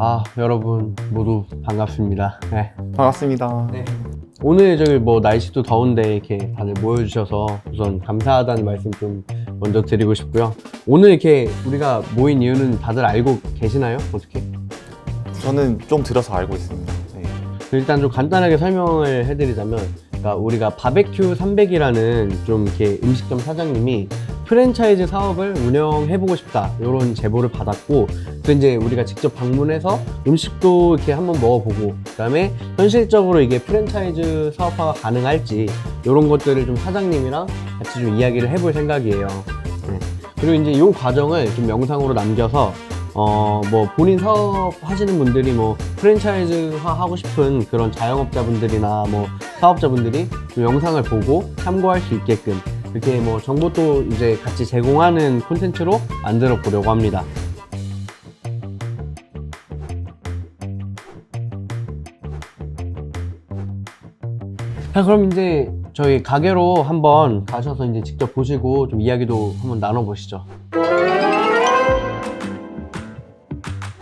아 여러분 모두 반갑습니다. 네. 반갑습니다. 네. 오늘 저기 뭐 날씨도 더운데 이렇게 다들 모여주셔서 우선 감사하다는 말씀 좀 먼저 드리고 싶고요. 오늘 이렇게 우리가 모인 이유는 다들 알고 계시나요? 어떻게? 저는 좀 들어서 알고 있습니다. 네. 일단 좀 간단하게 설명을 해드리자면, 그러니까 우리가 바베큐 300이라는 좀 이렇게 음식점 사장님이 프랜차이즈 사업을 운영해보고 싶다 이런 제보를 받았고, 또 이제 우리가 직접 방문해서 음식도 이렇게 한번 먹어보고, 그다음에 현실적으로 이게 프랜차이즈 사업화가 가능할지 이런 것들을 좀 사장님이랑 같이 좀 이야기를 해볼 생각이에요. 네. 그리고 이제 이 과정을 좀 영상으로 남겨서 어, 뭐, 본인 사업 하시는 분들이 뭐, 프랜차이즈화 하고 싶은 그런 자영업자분들이나 뭐, 사업자분들이 좀 영상을 보고 참고할 수 있게끔 이렇게 뭐, 정보도 이제 같이 제공하는 콘텐츠로 만들어 보려고 합니다. 자, 그럼 이제 저희 가게로 한번 가셔서 이제 직접 보시고 좀 이야기도 한번 나눠보시죠.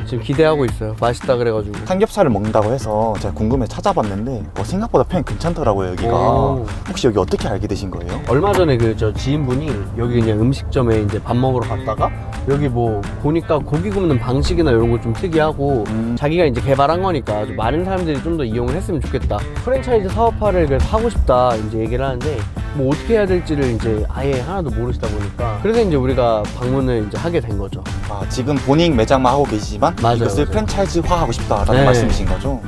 지금 기대하고 있어요. 맛있다 그래가지고. 삼겹살을 먹는다고 해서 제가 궁금해 찾아봤는데 어, 생각보다 평이 괜찮더라고요 여기가. 오. 혹시 여기 어떻게 알게 되신 거예요? 얼마 전에 그 저 지인분이 여기 그냥 음식점에 이제 밥 먹으러 갔다가 여기 뭐 보니까 고기 굽는 방식이나 이런 거 좀 특이하고 음. 자기가 이제 개발한 거니까 좀 많은 사람들이 좀 더 이용을 했으면 좋겠다. 프랜차이즈 사업화를 그래서 하고 싶다 이제 얘기를 하는데 뭐 어떻게 해야 될지를 이제 아예 하나도 모르시다 보니까 그래서 이제 우리가 방문을 이제 하게 된 거죠. 아, 지금 본인 매장만 하고 계시지만 맞아요, 이것을 맞아요. 프랜차이즈화 하고 싶다라는 네. 말씀이신 거죠?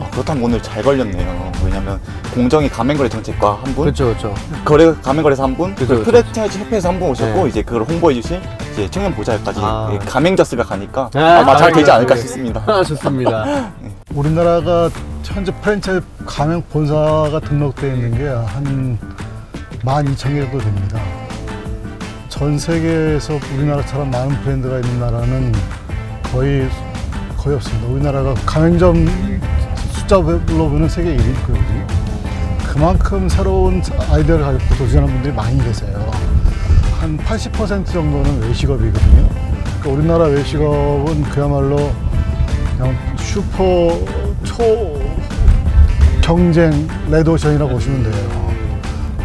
아, 그렇다면 오늘 잘 걸렸네요. 왜냐면 공정위 가맹거래 정책과 한 분, 그렇죠, 그렇죠. 거래 가맹거래사 한 분, 그죠, 그리고. 프랜차이즈 협회에서 한 분 오셨고 네. 이제 그걸 홍보해 주신 이제 청년 보좌까지 아. 예, 가맹자스가 가니까 아, 아마 잘 되지 않을까 네. 싶습니다. 아, 좋습니다. 우리나라가 현재 프랜차이즈 가맹 본사가 등록되어 있는 게 한 12,000개 정도 됩니다. 전 세계에서 우리나라처럼 많은 브랜드가 있는 나라는 거의 거의 없습니다. 우리나라가 가맹점 숫자별로 보면 세계 1위거든요. 그만큼 새로운 아이디어를 가지고 도전하는 분들이 많이 계세요. 한 80% 정도는 외식업이거든요. 그러니까 우리나라 외식업은 그야말로 그냥 슈퍼 초 경쟁 레드오션이라고 보시면 돼요.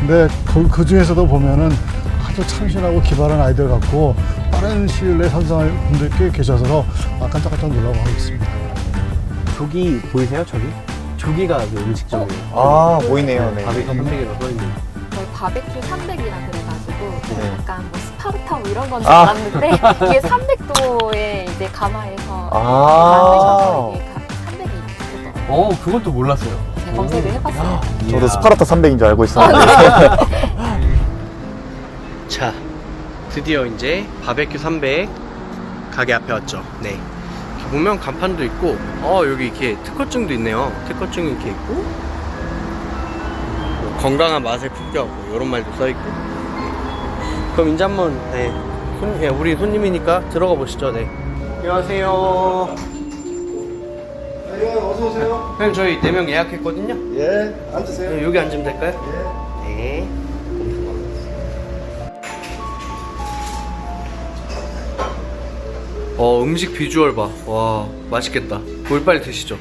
근데 그, 그 중에서도 보면은 아주 참신하고 기발한 아이디어 갖고 빠른 시일 내에 선성할 분들이 꽤 계셔서 아, 깜짝깜짝 놀라고 하고 있습니다. 저기 보이세요? 저기? 저기가 그 음식점이에요. 아 보이네요. 네. 바베큐 300이라고 써있는. 저희 바베큐 300이라 그래가지고 네. 약간 뭐 스파르타 뭐 이런 건줄 아. 알았는데 이게 300도에 이제 가마에서 아. 만드셔서 이게 300이 있더라고요. 어, 그것도 몰랐어요. 검색을 해봤어요. 저도 스파르타 300인 줄 알고 아, 있었는데. 자, 드디어 이제 바베큐 300 가게 앞에 왔죠. 네. 이렇게 보면 간판도 있고, 어, 여기 이렇게 특허증도 있네요. 특허증이 이렇게 있고, 뭐 건강한 맛을 품격, 뭐 이런 말도 써있고. 네. 그럼 이제 한번, 네. 손, 예, 우리 손님이니까 들어가 보시죠. 네. 안녕하세요. 네, 어서 오세요. 형님, 저희 4명 예약했거든요. 예, 앉으세요. 네, 여기 앉으면 될까요? 예. 네. 어 음식 비주얼 봐. 와 맛있겠다. 뭘 빨리 드시죠.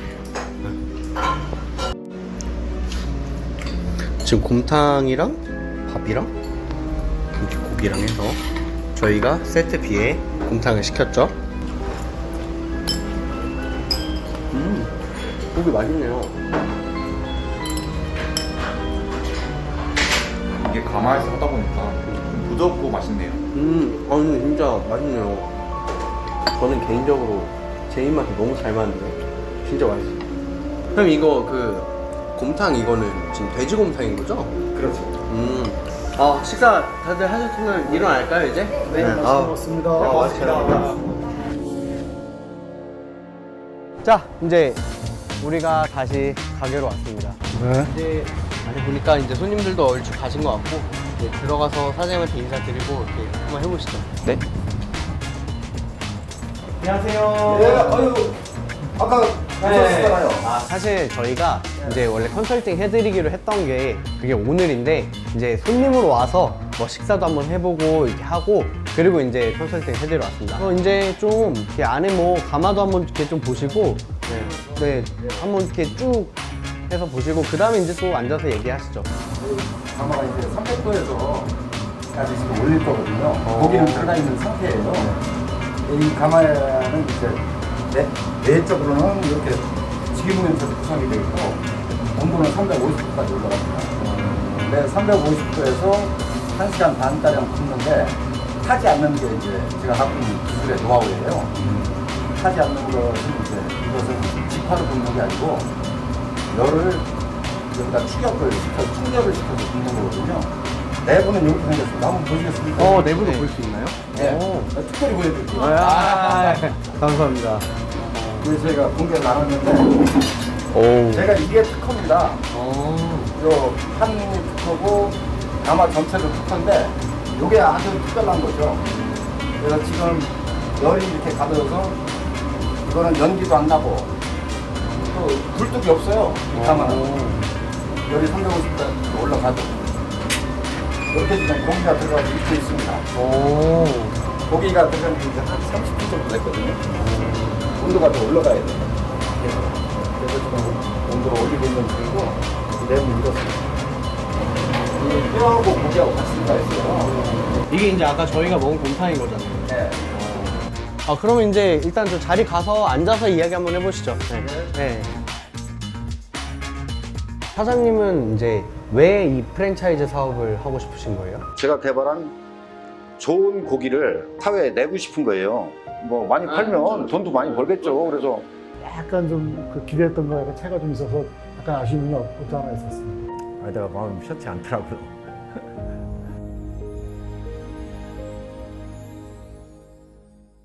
지금 곰탕이랑 밥이랑 이렇게 고기랑 해서 저희가 세트 B에 곰탕을 시켰죠. 음 고기 맛있네요. 이게 가마에서 하다 보니까 좀 부드럽고 맛있네요. 음, 아 근데 진짜 맛있네요. 저는 개인적으로 제 입맛에 너무 잘 맞는데 진짜 맛있어요. 그럼 이거 그 곰탕 이거는 지금 돼지 곰탕인 거죠? 그렇죠. 음. 아 식사 다들 하셨으면 일어날까요 이제? 네. 맛있게 아, 먹었습니다. 아, 맛있게 먹었습니다. 자 이제 우리가 다시 가게로 왔습니다. 네. 이제 안에 보니까 이제 손님들도 얼추 가신 것 같고 이제 들어가서 사장님한테 인사드리고 이렇게 한번 해보시죠. 네. 안녕하세요. 예, 아유, 아까 오셨잖아요. 아, 사실 저희가 이제 원래 컨설팅 해드리기로 했던 게 그게 오늘인데 이제 손님으로 와서 뭐 식사도 한번 해보고 이렇게 하고 그리고 이제 컨설팅 해드리러 왔습니다. 어, 이제 좀 이렇게 안에 뭐 가마도 한번 이렇게 좀 보시고, 네, 네 한번 이렇게 쭉 해서 보시고 그 다음에 이제 또 앉아서 얘기하시죠. 가마가 이제 300도에서까지 지금 올릴 거거든요. 고기는 들어가 있는 상태예요. 이 가마는 이제 내, 내적으로는 이렇게 지기문에서 구성이 되어 있고 온도는 350도까지 올라갑니다. 네, 350도에서 1시간 반가량 굽는데 타지 않는 게 이제 제가 갖고 있는 기술의 노하우예요. 타지 않는 것은 이제 이것은 직화로 굽는 게 아니고 열을 여기다 추격을 시켜 충격을 시켜서 굽는 거거든요. 내부는 이렇게 생겼습니다. 한번 보시겠습니까? 어, 내부도 볼 수 있나요? 네. 오. 특별히 보여드릴게요. 아, 감사합니다. 그래서 저희가 공개를 나눴는데 오. 제가 이게 특허입니다. 어. 요 한이 특허고 가마 전체도 특허인데 이게 아주 특별한 거죠. 그래서 지금 열이 이렇게 가둬서 이거는 연기도 안 나고 또 굴뚝이 없어요. 이 가마는. 열이 350도 올라가도 이렇게 지금 고기가 들어가서 익혀 있습니다. 오. 고기가 들어간 지 이제 한 30분 정도 됐거든요. 온도가 더 올라가야 돼요. 그래서, 그래서 지금 온도를 올리고 있는 중이고 내용을 이렇습니다. 이 뼈하고 고기하고 같이 들어가 있어요. 이게 이제 아까 저희가 먹은 곰탕인 거잖아요. 네. 아, 그러면 이제 일단 저 자리 가서 앉아서 이야기 한번 해보시죠. 네. 네. 사장님은 이제 왜 이 프랜차이즈 사업을 하고 싶으신 거예요? 제가 개발한 좋은 고기를 사회에 내고 싶은 거예요. 뭐 많이 팔면 돈도 많이 벌겠죠. 그래서 약간 좀 그 기대했던 거에 차이가 좀 있어서 약간 아쉬움이 없- 없지 않아 있었습니다. 아, 내가 마음이 편치 않더라고요.